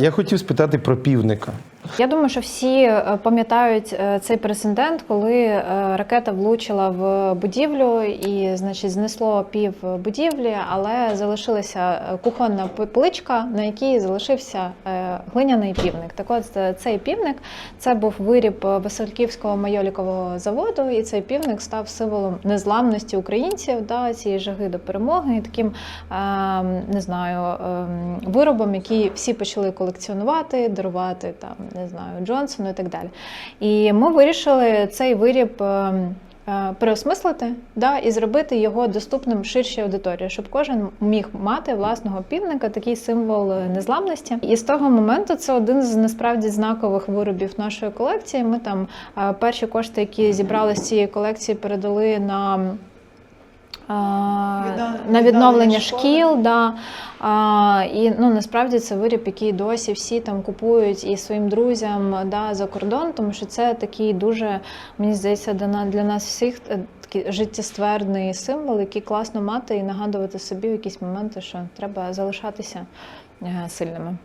Я хотів спитати про півника. Я думаю, що всі е, пам'ятають е, цей прецедент, коли е, ракета влучила в будівлю і, значить, знесло пів будівлі, але залишилася кухонна п- пличка, на якій залишився глиняний півник. Так от цей півник це був виріб Васильківського майолікового заводу, і цей півник став символом незламності українців, да, цієї жаги до перемоги, і таким е, не знаю ем, виробом, який всі почали колекціонувати, дарувати там не знаю Джонсону і так далі. І ми вирішили цей виріб. ем, е, Переосмислити да, і зробити його доступним ширшій аудиторії, щоб кожен міг мати власного півника, такий символ е, незламності. І з того моменту це один з насправді знакових виробів нашої колекції. Ми там е, перші кошти, які зібрали з цієї колекції, передали на на відновлення шкіл, да. А, і ну насправді це виріб, який досі всі там купують і своїм друзям да, за кордон, тому що це такий дуже, мені здається, для на- для нас всіх е, такий життєстверний символ, який класно мати і нагадувати собі в якісь моменти, що треба залишатися е, сильними.